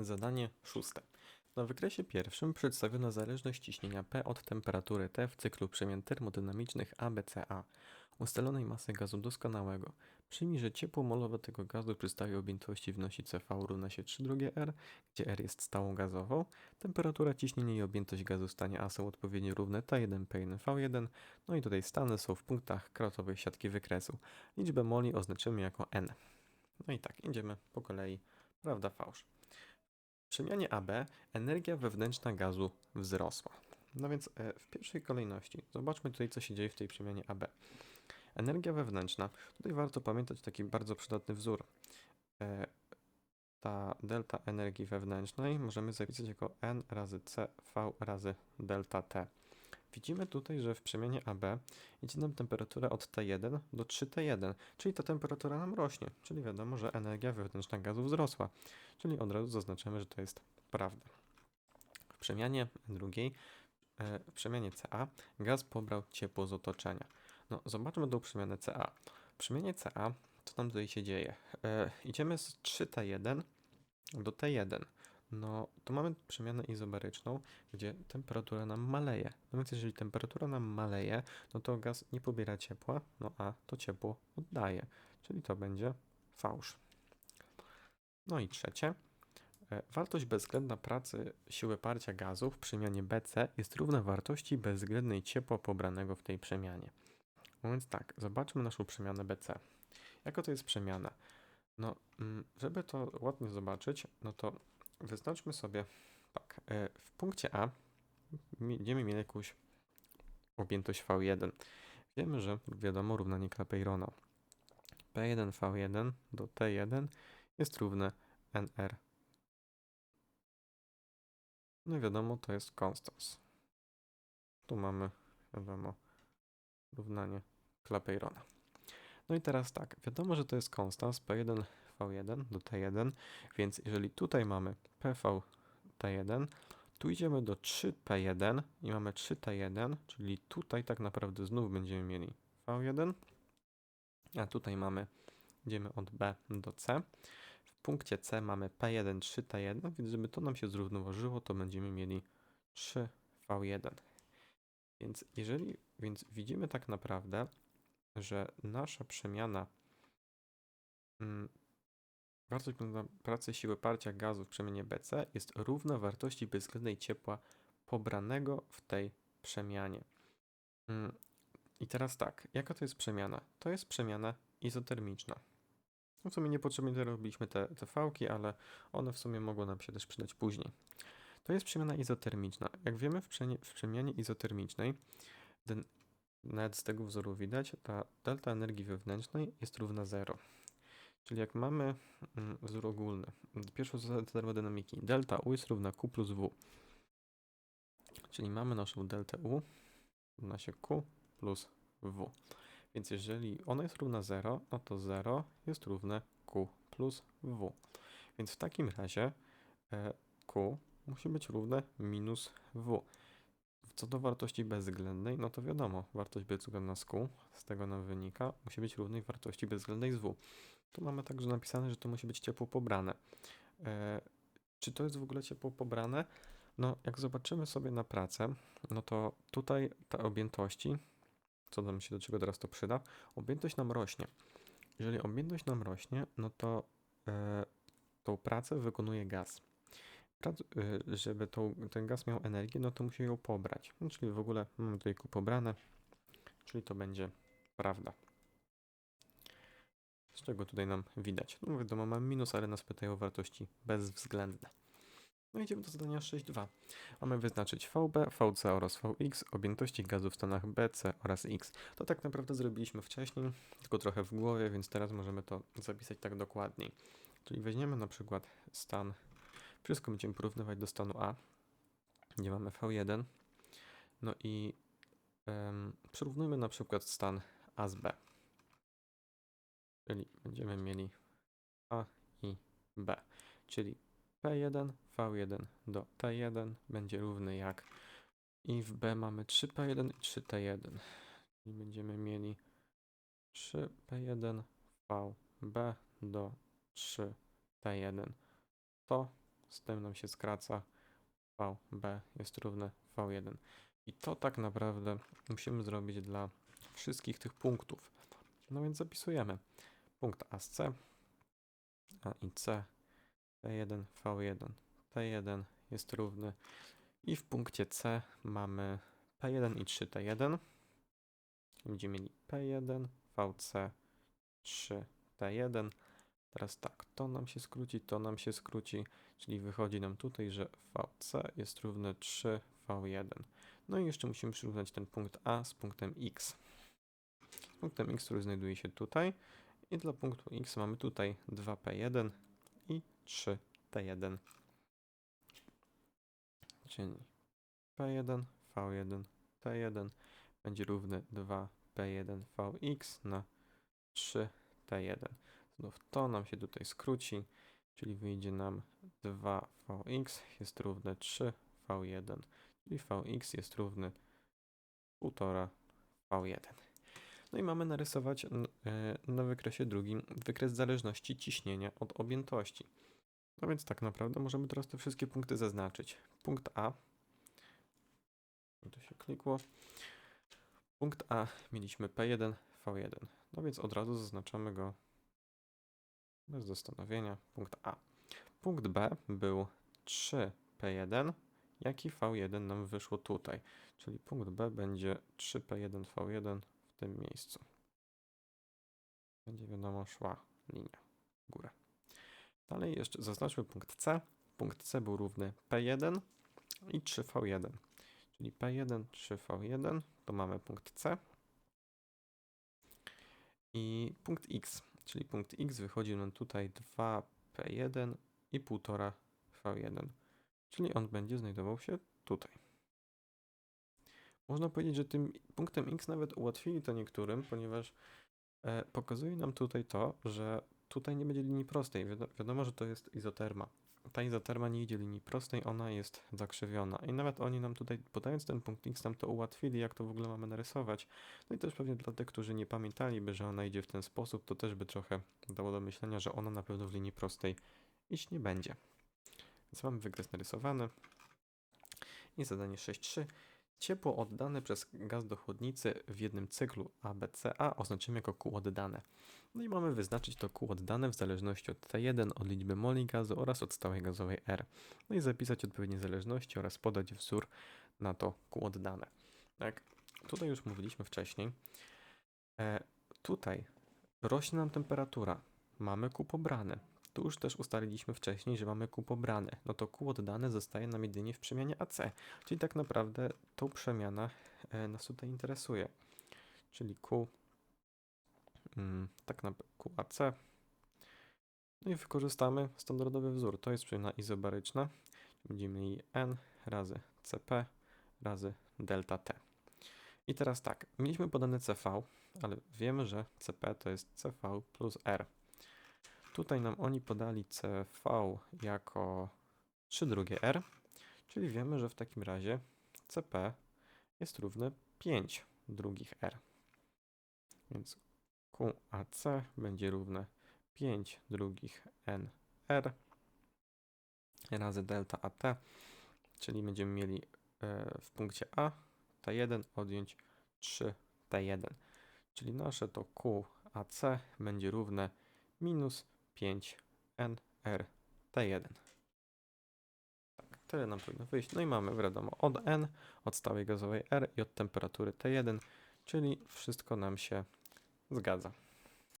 Zadanie szóste. Na wykresie pierwszym przedstawiono zależność ciśnienia P od temperatury T w cyklu przemian termodynamicznych ABCA ustalonej masy gazu doskonałego. Przyjmij, że ciepło molowe tego gazu przy stałej objętości wynosi CV równa się 3 drugie R, gdzie R jest stałą gazową. Temperatura, ciśnienie i objętość gazu w stanie A są odpowiednio równe T1, P1, V1. No i tutaj stany są w punktach krotowych siatki wykresu. Liczbę moli oznaczymy jako N. No i tak, idziemy po kolei. Prawda, fałsz. Przemianie AB energia wewnętrzna gazu wzrosła. No więc e, w pierwszej kolejności zobaczmy tutaj, co się dzieje w tej przemianie AB. Energia wewnętrzna. Tutaj warto pamiętać taki bardzo przydatny wzór. E, Ta delta energii wewnętrznej możemy zapisać jako N razy CV razy delta T. Widzimy tutaj, że w przemianie AB idzie nam temperatura od T1 do 3T1, czyli ta temperatura nam rośnie, czyli wiadomo, że energia wewnętrzna gazu wzrosła, czyli od razu zaznaczymy, że to jest prawda. W przemianie drugiej, e, w przemianie CA gaz pobrał ciepło z otoczenia. No, zobaczmy tą przemianę CA. W przemianie CA, co tam tutaj się dzieje? E, idziemy z 3T1 do T1. No, to mamy przemianę izobaryczną, gdzie temperatura nam maleje. No więc jeżeli temperatura nam maleje, no to gaz nie pobiera ciepła, no a to ciepło oddaje. Czyli to będzie fałsz. No i trzecie. E, Wartość bezwzględna pracy siły parcia gazu w przemianie BC jest równa wartości bezwzględnej ciepła pobranego w tej przemianie. No więc tak, zobaczmy naszą przemianę BC. Jaka to jest przemiana? No, mm, żeby to ładnie zobaczyć, no to wyznaczmy sobie tak. e, W punkcie A będziemy mieli jakąś objętość V1. Wiemy, że wiadomo równanie Clapeyrona. P1 V1 do T1 jest równe NR. No i wiadomo, to jest constans. Tu mamy, wiadomo, równanie Clapeyrona. No i teraz tak, wiadomo, że to jest konstans P1 V1 do T1, więc jeżeli tutaj mamy PV T1, tu idziemy do 3P1 i mamy 3T1, czyli tutaj tak naprawdę znów będziemy mieli V1, a tutaj mamy, idziemy od B do C. W punkcie C mamy P1, 3T1, więc żeby to nam się zrównoważyło, to będziemy mieli 3V1. Więc jeżeli, więc widzimy tak naprawdę, że nasza przemiana mm, wartość pracy siły parcia gazu w przemianie BC jest równa wartości bezwzględnej ciepła pobranego w tej przemianie. Mm, I teraz tak, jaka to jest przemiana? To jest przemiana izotermiczna. No w sumie niepotrzebnie tutaj robiliśmy te, te fałki, ale one w sumie mogą nam się też przydać później. To jest przemiana izotermiczna. Jak wiemy, w, w przemianie izotermicznej, ten, nawet z tego wzoru widać, ta delta energii wewnętrznej jest równa 0. Czyli jak mamy mm, wzór ogólny, pierwszą zasadę termodynamiki, delta U jest równa Q plus W. Czyli mamy naszą deltę U, równa się Q plus W. Więc jeżeli ona jest równa 0, no to 0 jest równe Q plus W. Więc w takim razie e, Q musi być równe minus W. Co do wartości bezwzględnej, no to wiadomo, wartość bezwzględna z Q, z tego nam wynika, musi być równej wartości bezwzględnej z W. Tu mamy także napisane, że to musi być ciepło pobrane. E, czy to jest w ogóle ciepło pobrane? No, jak zobaczymy sobie na pracę, no to tutaj te objętości, co nam się do czego teraz to przyda, objętość nam rośnie. Jeżeli objętość nam rośnie, no to e, tą pracę wykonuje gaz. Prac, y, żeby tą, ten gaz miał energię, no to musi ją pobrać. No, czyli w ogóle mamy tutaj ku pobrane, czyli to będzie prawda. Czego tutaj nam widać? No wiadomo, mamy minus, ale nas pytają o wartości bezwzględne. No idziemy do zadania 6.2. Mamy wyznaczyć VB, VC oraz VX, objętości gazu w stanach B, C oraz X. To tak naprawdę zrobiliśmy wcześniej, tylko trochę w głowie, więc teraz możemy to zapisać tak dokładniej. Czyli weźmiemy na przykład stan, wszystko będziemy porównywać do stanu A, gdzie mamy V1. No i um, przyrównujmy na przykład stan A z B. Czyli będziemy mieli A i B. Czyli P1, V1 do T1 będzie równy jak i w B mamy 3P1 i 3T1. Czyli będziemy mieli 3P1 VB do 3T1. To z tym nam się skraca. VB jest równe V1. I to tak naprawdę musimy zrobić dla wszystkich tych punktów. No więc zapisujemy punkt A z C, A i C, P1, V1, P1 jest równy i w punkcie C mamy P1 i 3T1. Będziemy mieli P1, VC, 3T1. Teraz tak, to nam się skróci, to nam się skróci, czyli wychodzi nam tutaj, że VC jest równe 3V1. No i jeszcze musimy przyrównać ten punkt A z punktem X. Z punktem X, który znajduje się tutaj. I dla punktu X mamy tutaj 2P1 i 3T1. Czyli P1, V1, T1 będzie równy 2P1 VX na 3T1. Znów to nam się tutaj skróci, czyli wyjdzie nam 2VX jest równe 3V1, czyli VX jest równy 1,5 V1. No i mamy narysować e, na wykresie drugim wykres zależności ciśnienia od objętości. No więc tak naprawdę możemy teraz te wszystkie punkty zaznaczyć. Punkt A. To się klikło. Punkt A mieliśmy P1, V1. No więc od razu zaznaczamy go bez zastanowienia. Punkt A. Punkt B był 3P1, jak i V1 nam wyszło tutaj. Czyli punkt B będzie 3P1, V1 w tym miejscu. Będzie wiadomo szła linia w górę. Dalej jeszcze zaznaczmy punkt C. Punkt C był równy P1 i 3V1. Czyli P1, 3V1 to mamy punkt C. I punkt X, czyli punkt X wychodzi nam tutaj 2P1 i 1,5 V1. Czyli on będzie znajdował się tutaj. Można powiedzieć, że tym punktem X nawet ułatwili to niektórym, ponieważ e, pokazuje nam tutaj to, że tutaj nie będzie linii prostej. Wiado- wiadomo, że to jest izoterma. Ta izoterma nie idzie linii prostej, ona jest zakrzywiona. I nawet oni nam tutaj, podając ten punkt X, nam to ułatwili, jak to w ogóle mamy narysować. No i też pewnie dla tych, którzy nie pamiętaliby, że ona idzie w ten sposób, to też by trochę dało do myślenia, że ona na pewno w linii prostej iść nie będzie. Więc mamy wykres narysowany. I zadanie 6.3. Ciepło oddane przez gaz do chłodnicy w jednym cyklu ABCA oznaczymy jako kół oddane. No i mamy wyznaczyć to kół oddane w zależności od T1, od liczby moli gazu oraz od stałej gazowej R. No i zapisać odpowiednie zależności oraz podać wzór na to kół oddane. Tak, tutaj już mówiliśmy wcześniej. E, tutaj rośnie nam temperatura. Mamy kół pobrany. Tu już też ustaliliśmy wcześniej, że mamy kół pobrany. No to kół oddany zostaje nam jedynie w przemianie AC. Czyli tak naprawdę tą przemiana e, nas tutaj interesuje. Czyli Q, mm, tak na QAC. No i wykorzystamy standardowy wzór. To jest przemiana izobaryczna. Będziemy mieli N razy CP razy delta T. I teraz tak, mieliśmy podane CV, ale wiemy, że CP to jest CV plus R. Tutaj nam oni podali CV jako 3 drugie R, czyli wiemy, że w takim razie CP jest równe 5 drugich R. Więc QAC będzie równe 5 drugich NR razy delta AT, czyli będziemy mieli e, w punkcie A T1 odjąć 3T1, czyli nasze to QAC będzie równe minus 5 NR T1. Tak, tyle nam powinno wyjść. No i mamy wiadomo od N, od stałej gazowej R i od temperatury T1, czyli wszystko nam się zgadza.